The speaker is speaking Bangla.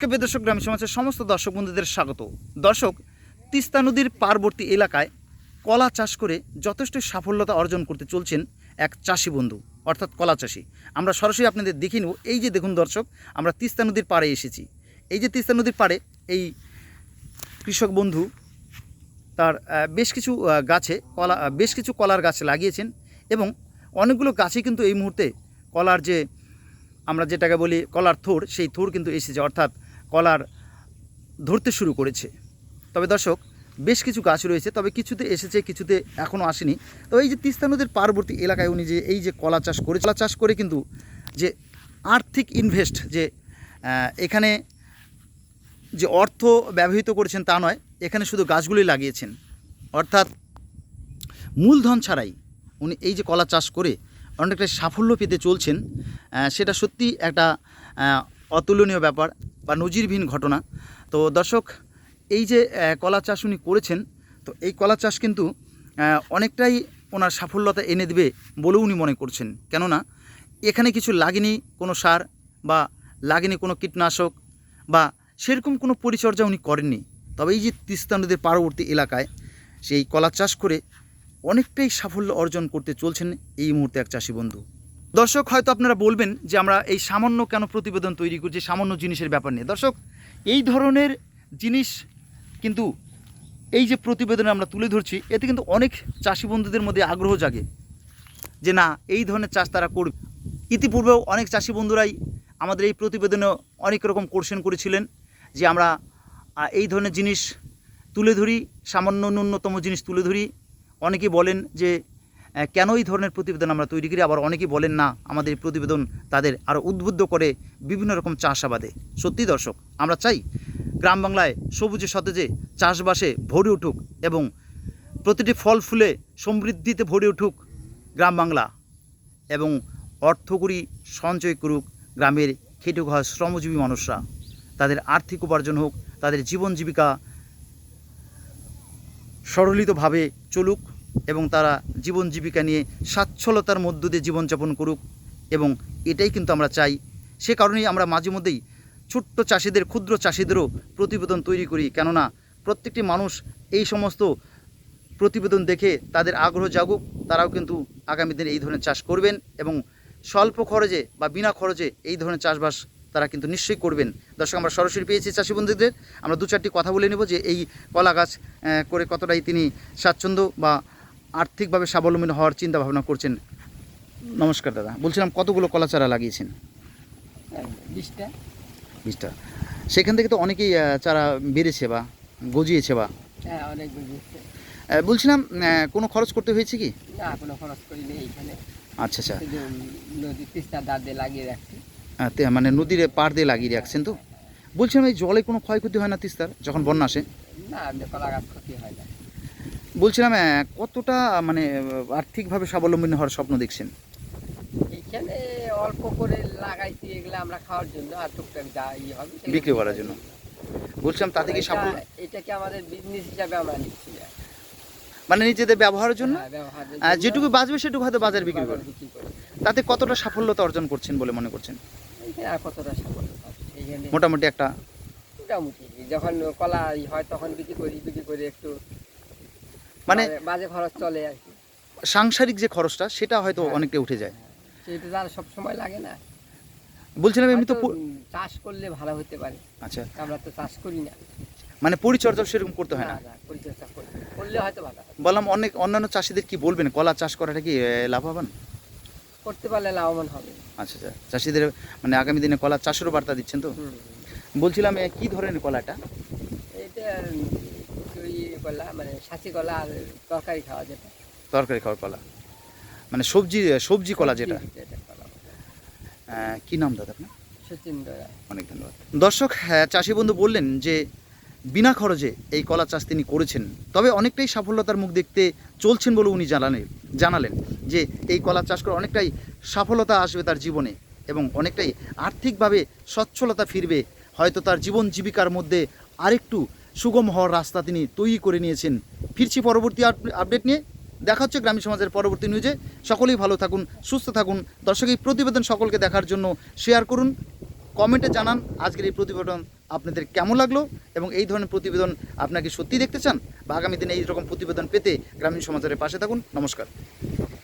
দর্শক, গ্রামীণ সমাজের সমস্ত দর্শক বন্ধুদের স্বাগত। দর্শক, তিস্তা নদীর পার্বতী এলাকায় কলা চাষ করে যথেষ্ট সাফল্যতা অর্জন করতে চলছেন এক চাষি বন্ধু, অর্থাৎ কলা চাষি। আমরা সরাসরি আপনাদের দেখে নেব, এই যে দেখুন দর্শক, আমরা তিস্তা নদীর পাড়ে এসেছি। এই যে তিস্তা নদীর পাড়ে এই কৃষক বন্ধু, তার বেশ কিছু গাছে কলা, বেশ কিছু কলার গাছ লাগিয়েছেন এবং অনেকগুলো গাছে কিন্তু এই মুহূর্তে কলার যে, আমরা যেটাকে বলি কলার থোর সেই থোর কিন্তু এসেছে। অর্থাৎ কলার ধরতে শুরু করেছে। তবে দর্শক, বেশ কিছু গাছ রয়েছে, তবে কিছুতে এসেছে, কিছুতে এখনও আসেনি। তো এই যে তিস্তা নদীর পার্বতী এলাকায় উনি যে এই যে কলা চাষ করে কলা চাষ করে কিন্তু যে আর্থিক ইনভেস্ট যে এখানে যে অর্থ ব্যবহৃত করেছেন তা নয়, এখানে শুধু গাছগুলি লাগিয়েছেন। অর্থাৎ মূলধন ছাড়াই উনি এই যে কলা চাষ করে অনেকটা সাফল্য পেতে চলছেন সেটা সত্যি একটা অতুলনীয় ব্যাপার। বা নজিরবিহীন ঘটনা। তো দর্শক, এই যে কলা চাষ উনি করেছেন, তো এই কলা চাষ কিন্তু অনেকটাই ওনার সাফল্যতা এনে দেবে বলেও উনি মনে করছেন। কেননা, এখানে কিছু লাগেনি কোনো সার বা লাগেনি কোনো কীটনাশক বা সেরকম কোনো পরিচর্যা উনি করেননি। তবে এই যে তিস্তা নদীর পার্ববর্তী এলাকায় সেই কলা চাষ করে অনেকটাই সাফল্য অর্জন করতে চলছেন এই মুহূর্তে এক চাষি বন্ধু। দর্শক, হয়তো আপনারা বলবেন যে আমরা এই সামান্য কেন প্রতিবেদন তৈরি করছি সামান্য জিনিসের ব্যাপার নিয়ে। দর্শক, এই ধরনের জিনিস কিন্তু এই যে প্রতিবেদন আমরা তুলে ধরছি, এতে কিন্তু অনেক চাষি বন্ধুদের মধ্যে আগ্রহ জাগে যে না, এই ধরনের চাষ তারা করবে। ইতিপূর্বেও অনেক চাষি বন্ধুরাই আমাদের এই প্রতিবেদনে অনেক রকম কোশ্চেন করেছিলেন যে আমরা এই ধরনের জিনিস তুলে ধরি, সামান্য ন্যূনতম জিনিস তুলে ধরি। অনেকে বলেন যে কেন এই ধরনের প্রতিবেদন আমরা তৈরি করি? আবার অনেকেই বলেন, না, আমাদের এই প্রতিবেদন তাদের আরও উদ্বুদ্ধ করে বিভিন্ন রকম চাষাবাদে। সত্যি দর্শক, আমরা চাই গ্রাম বাংলায় সবুজে সতেজে চাষবাসে ভরে উঠুক এবং প্রতিটি ফল ফুলে সমৃদ্ধিতে ভরে উঠুক গ্রাম বাংলা এবং অর্থকরী সঞ্চয় করুক গ্রামের খেটে খাওয়া শ্রমজীবী মানুষরা। তাদের আর্থিক উপার্জন হোক, তাদের জীবন জীবিকা সরলিতভাবে চলুক। এবং তারা জীবন জীবিকা নিয়ে স্বাচ্ছলতার মধ্য দিয়ে জীবনযাপন করুক এবং এটাই কিন্তু আমরা চাই। সে কারণেই আমরা মাঝে মধ্যেই ছোট্ট চাষিদের, ক্ষুদ্র চাষিদেরও প্রতিবেদন তৈরি করি। কেননা প্রত্যেকটি মানুষ এই সমস্ত প্রতিবেদন দেখে তাদের আগ্রহ জাগুক, তারাও কিন্তু আগামী দিনে এই ধরনের চাষ করবেন এবং স্বল্প খরচে বা বিনা খরচে এই ধরনের চাষবাস তারা কিন্তু নিশ্চয়ই করবেন। দর্শক, আমরা সরাসরি পেয়েছি চাষি বন্ধুদের। আমরা দু চারটি কথা বলে নেব যে এই কলা গাছ করে কতটাই তিনি স্বাচ্ছন্দ্য বা আর্থিকভাবে স্বাবলম্বী হওয়ার চিন্তা ভাবনা করছেন। নমস্কার দাদা বলছিলাম কতগুলো কলা চারা লাগিয়েছেন? বিশটা। বিশটা। সেখান থেকে তো অনেকেই চারা বেড়েছে বা গজিয়েছে বা? হ্যাঁ অনেক বলছিলাম কোনো খরচ করতে হয়েছে কি? না কোনো খরচ করিনি এইখানে। আচ্ছা আচ্ছা। নদী দাঁত দিয়ে লাগিয়ে রাখছি। মানে নদীর পাড় দিয়ে লাগিয়ে রাখছেন তো? বলছিলাম এই জলে কোনো ক্ষয়ক্ষতি হয় না তিস্তার যখন বন্যা আসে? না কলা গাছ ক্ষতি হয় না। বলছিলাম কতটা মানে আর্থিকভাবে স্বাবলম্বী হওয়ার স্বপ্ন দেখছেন? এইখানে অল্প করে লাগাইছি এগুলো আমরা খাওয়ার জন্য আর টুকটাক যা ইয়ে হবে বিক্রি করার জন্য। বলছিলাম তাতে কি এটা- সাফল্য? এটাকে আমাদের বিজনেস হিসাবে আমরা নিচ্ছি। মানে নিজেদের ব্যবহারের জন্য? হ্যাঁ, যেটুকু বাঁচবে সেটুকু হয়তো বাজারে বিক্রি করে। তাতে কতটা সাফল্যতা অর্জন করছেন বলে মনে করছেন? কতটা সাফল্য মোটামুটি একটা মোটামুটি যখন কলা হয় তখন বিক্রি করি বিক্রি করে একটু মানে বাজে- খরচ চলে আর কি। সাংসারিক যে খরচটা সেটা হয়তো হ্যাঁ। অনেকটা উঠে যায়। সেটা আর সব সময় লাগে না। বলছিলাম এমনি তো চাষ করলে ভালো হতে পারে। আচ্ছা। আমরা তো চাষ করি না। মানে পরিচর্যা সেরকম করতে হয় না? পরিচর্যা করি করলে হয়তো ভালো বললাম অনেক অন্যান্য চাষিদের কি বলবেন? কলা চাষ করাটা কি লাভবান? করতে পারলে লাভবান হবে। আচ্ছা আচ্ছা। চাষিদের মানে আগামী দিনে কলা চাষেরও বার্তা দিচ্ছেন তো? বলছিলাম কি ধরনের কলাটা? এটা কলা মানে সাঁচি কলা আর তরকারি খাওয়া যেটা তরকারি খাওয়ার কলা। মানে সবজি সবজি কলা যেটা। কি নাম দাদা আপনার? অনেক ধন্যবাদ। দর্শক হ্যাঁ, চাষি বন্ধু বললেন যে বিনা খরচে এই কলা চাষ তিনি করেছেন। তবে অনেকটাই সাফল্যতার মুখ দেখতে চলছেন বলে উনি জানালেন জানালেন যে এই কলা চাষ করে অনেকটাই সফলতা আসবে তার জীবনে এবং অনেকটাই আর্থিকভাবে সচ্ছলতা ফিরবে। হয়তো তার জীবন জীবিকার মধ্যে আরেকটু সুগম হওয়ার রাস্তা তিনি তৈরি করে নিয়েছেন। ফিরছি পরবর্তী আপ- আপডেট নিয়ে। দেখা হচ্ছে গ্রামীণ সমাজের পরবর্তী নিউজে সকলেই ভালো থাকুন, সুস্থ থাকুন। দর্শক, এই প্রতিবেদন সকলকে দেখার জন্য শেয়ার করুন। কমেন্টে জানান আজকের এই প্রতিবেদন আপনাদের কেমন লাগল এবং এই ধরনের প্রতিবেদন আপনাকে সত্যি দেখতে চান? বা আগামী দিনে এই রকম প্রতিবেদন পেতে গ্রামীণ সমাজের পাশে থাকুন। নমস্কার।